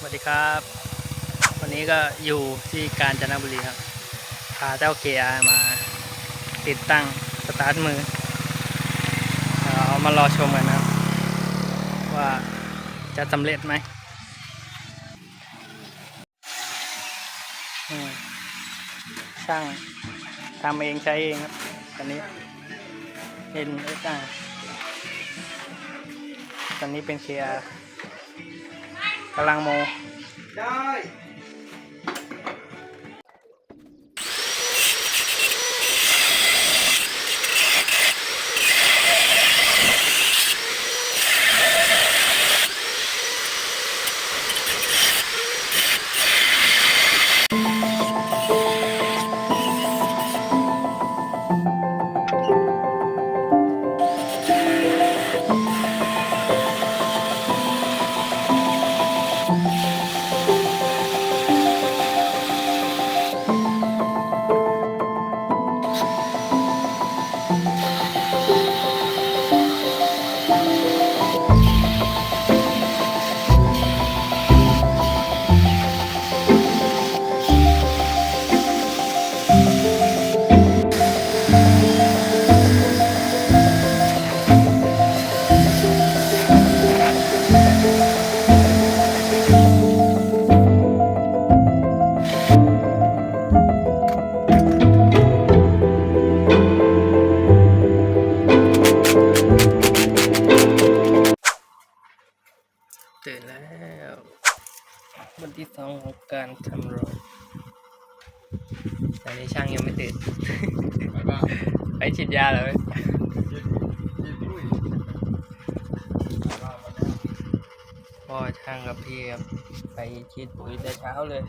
สวัสดีครับ วันนี้ก็อยู่ที่กาญจนบุรีครับ พาเจ้าเกียร์มาติดตั้งสตาร์ทมือเรามารอชมกันนะครับ ว่าจะสำเร็จไหมช่างทำเองใช้เองครับตอนนี้เอ็นเอสอาตอนนี้เป็นเกียร์ กำลังโมได้ แล้ววันที่สองของการทำรถแต่นี้ช่างยังไม่ตื่นไปบ้างไปฉีดยาเลยยินยินดุ้ยไปบ้างวันนี้พ่อช่างกับพี่ครับไปฉีดปุ๋ยแต่เช้าเลย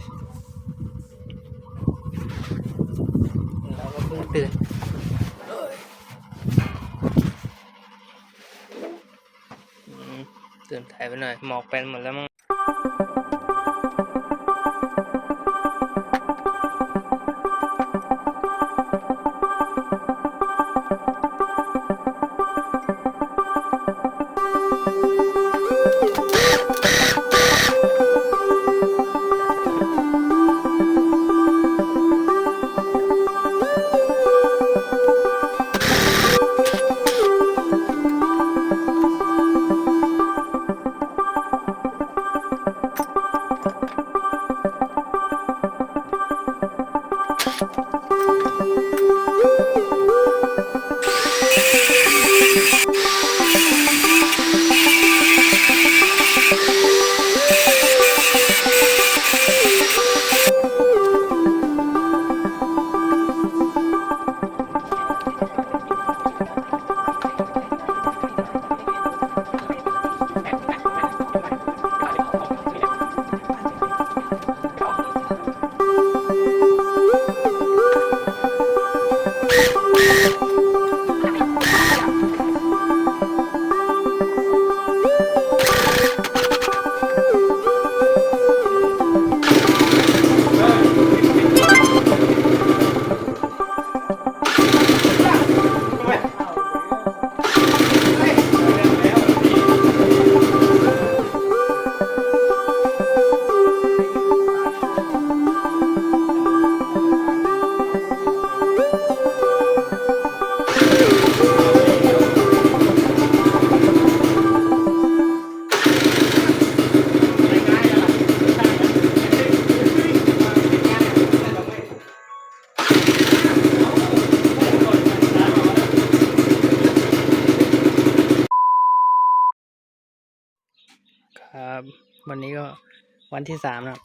เราก็เพิ่งตื่นอืมตื่น ถ่ายไปหน่อยหมอกเป็นหมดแล้วมั้ง ครับวันนี้ก็วันที่สามนะครับ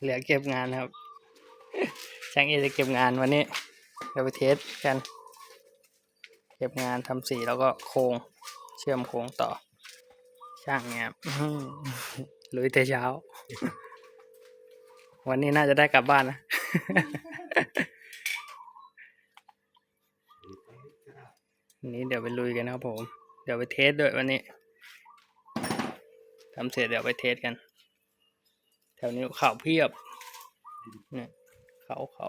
เหลือเก็บงานครับช่างเอจะเก็บงานวันนี้เราไปเทสกัน เก็บงานทำสีแล้วก็โครงเชื่อมโครงต่อ ช่างเนี่ยลุยแต่เช้า วันนี้น่าจะได้กลับบ้านนะนนี้เดี๋ยวไปลุยกันนะครับผม เดี๋ยวไปเทสด้วยวันนี้ ทำเสร็จเดี๋ยวไปเทสกัน แถวนี้เขาเพียบเนี่ยเขาเขา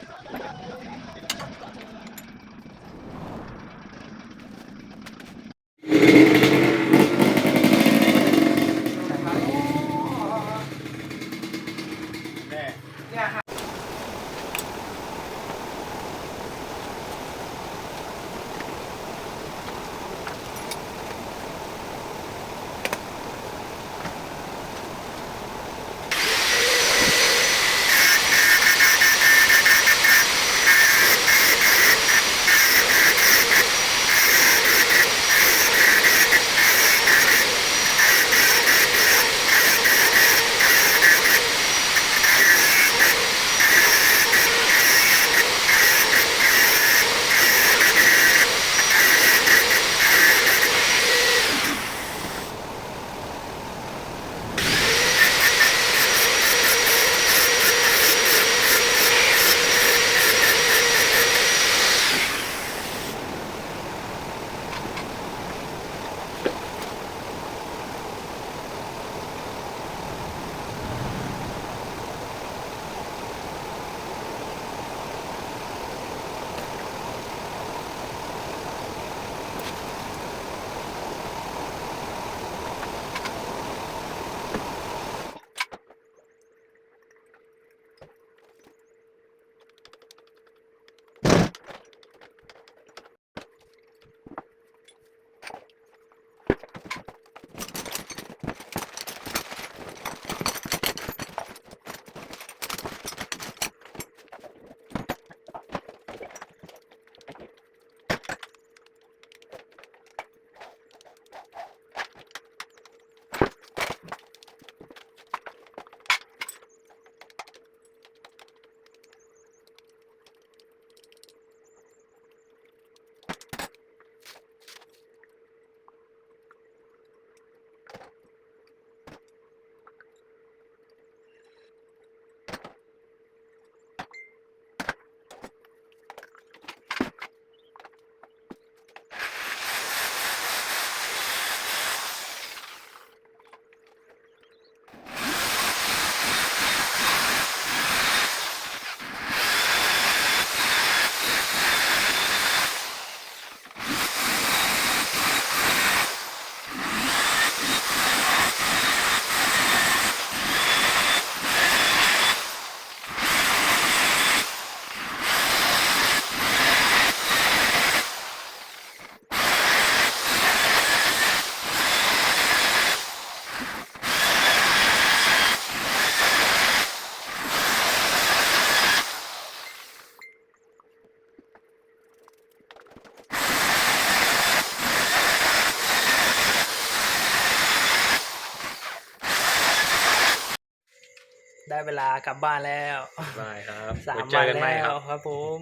ได้เวลากลับบ้านแล้วบายครับสามเจวัอนกันใหม่แล้ควรับครับผม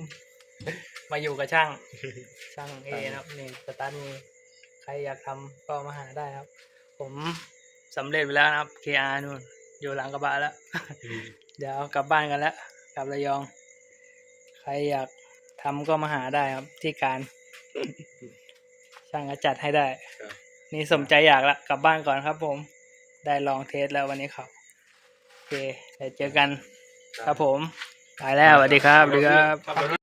มาอยู่กับช่าง ช่างเอนะครับนี่สตาร์ทมีใครอยากทำก็มาหาได้ครับ ผมสำเร็จไปแล้วนะครับ KR นู่น อยู่หลังกระบะแล้ว เดี๋ยวกลับบ้านกันแล้วกลับระยอง ใครอยากทำก็มาหาได้ครับ ที่การ ช่างก็จัดให้ได้ ครับ นี่สมใจอยากละกลับบ้านก่อนครับผม ได้ลองเทสแล้ววันนี้ครับโอ เคเดี๋ยวเจอกันครับผม ไปแล้วสวัสดีครับสวัสดีครับขับรถ